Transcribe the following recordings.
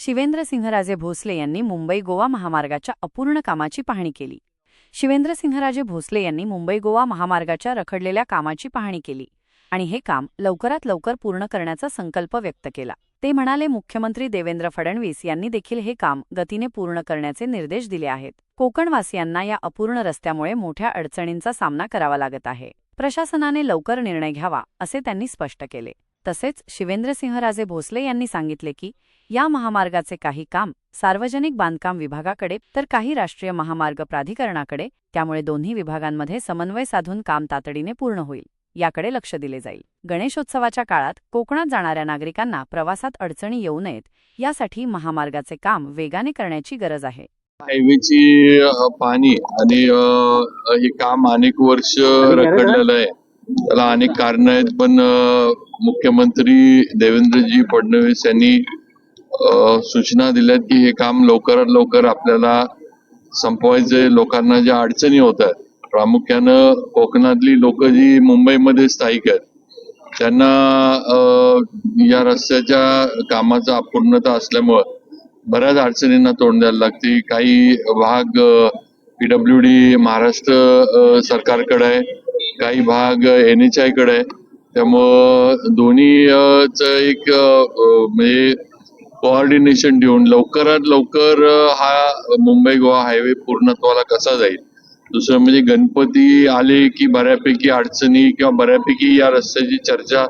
शिवेंद्रसिंहराजे भोसले यांनी मुंबई गोवा महामार्गाच्या अपूर्ण कामाची पाहणी केली. शिवेंद्रसिंहराजे भोसले यांनी मुंबई गोवा महामार्गाच्या रखडलेल्या कामाची पाहणी केली आणि हे काम लवकरात लवकर पूर्ण करण्याचा संकल्प व्यक्त केला. ते म्हणाले मुख्यमंत्री देवेंद्र फडणवीस यांनी देखील हे काम गतीने पूर्ण करण्याचे निर्देश दिले आहेत. कोकणवासियांना या अपूर्ण रस्त्यामुळे मोठ्या अडचणींचा सामना करावा लागत आहे. प्रशासनाने लवकर निर्णय घ्यावा असे त्यांनी स्पष्ट केले. तसेच शिवेंद्रसिंहराजे भोसले यांनी सांगितले की या महामार्गाचे काही काम सार्वजनिक बांधकाम विभागाकडे तर काही राष्ट्रीय महामार्ग प्राधिकरणाकडे त्यामुळे दोन्ही विभागांमध्ये समन्वय साधून काम तातडीने पूर्ण होईल याकडे लक्ष दिले जाईल. गणेशोत्सवाच्या काळात कोकणात जाणाऱ्या नागरिकांना प्रवासात अडचणी येऊ नयेत यासाठी महामार्गाचे काम वेगाने करण्याची गरज आहे. हायवेची अ, पाहणी आणि हे काम अनेक वर्ष रखडलेलं आहे. त्याला अनेक कारण आहेत पण मुख्यमंत्री देवेंद्रजी फडणवीस यांनी सूचना दिल्यात की हे काम लवकरात लवकर आपल्याला संपवायचे लोकांना ज्या अडचणी होत आहेत प्रामुख्यानं कोकणातली लोक जी मुंबईमध्ये स्थायिक आहेत त्यांना या रस्त्याच्या कामाचा अपूर्णता असल्यामुळं बऱ्याच अडचणींना तोंड द्यायला लागते. काही भाग पीडब्ल्यू डी महाराष्ट्र सरकारकडे आहे काही भाग एन एच आयकडे आहे. त्यामुळं दोन्ही एक म्हणजे कोऑर्डिनेशन देऊन लवकरात लवकर हा मुंबई गोवा हायवे पूर्णत्वाला कसा जाईल. दुसरं म्हणजे गणपती आले की बऱ्यापैकी अडचणी किंवा बऱ्यापैकी या रस्त्याची चर्चा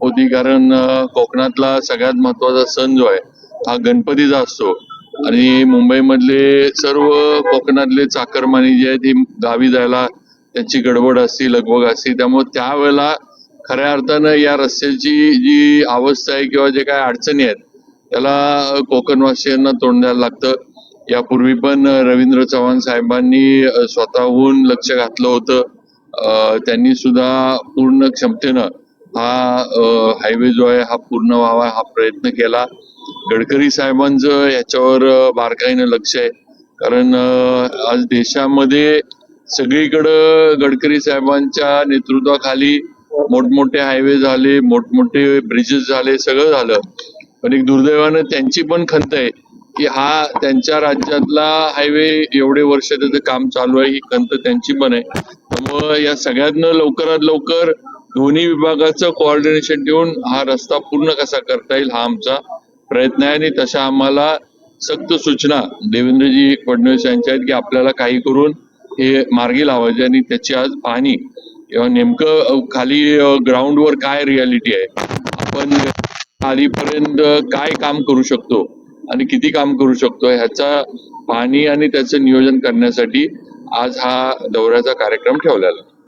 होती. कारण कोकणातला सगळ्यात महत्त्वाचा सण जो आहे हा गणपतीचा असतो. आणि मुंबईमधले सर्व कोकणातले चाकरमानी जे आहेत ही गावी जायला त्यांची गडबड असते लगबग असते. त्यामुळे त्यावेळेला खऱ्या अर्थानं या रस्त्याची जी अवस्था आहे किंवा जे काय अडचणी आहेत त्याला कोकणवासियांना तोंड द्यायला लागतं. यापूर्वी पण रवींद्र चव्हाण साहेबांनी स्वतःहून लक्ष घातलं होतं. त्यांनी सुद्धा पूर्ण क्षमतेनं हा हायवे जो आहे हा पूर्ण व्हावा हा प्रयत्न केला. गडकरी साहेबांचं याच्यावर बारकाईनं लक्ष आहे. कारण आज देशामध्ये सगळीकडं गडकरी साहेबांच्या नेतृत्वाखाली मोठमोठे हायवे झाले मोठमोठे ब्रिजेस झाले सगळं झालं. पण एक दुर्दैवानं त्यांची पण खंत आहे की हा त्यांच्या राज्यातला हायवे एवढे वर्ष त्याचं काम चालू आहे ही खंत त्यांची पण आहे. त्यामुळं या सगळ्यांना लवकरात लवकर दोन्ही विभागाचं कोऑर्डिनेशन ठेवून हा रस्ता पूर्ण कसा करता येईल हा आमचा प्रयत्न आहे आणि तशा आम्हाला सक्त सूचना देवेंद्रजी फडणवीस यांच्या आहेत की आपल्याला काही करून हे मार्गी लावायचे आणि त्याची आज पाहणी नेमकं खाली ग्राउंडवर काय रियालिटी आहे? आपण आधीपर्यंत काय काम करू शकतो? आणि किती काम करू शकतो ह्याचा पाहणी आणि त्याचं नियोजन करण्यासाठी आज हा दौऱ्याचा कार्यक्रम ठेवलेला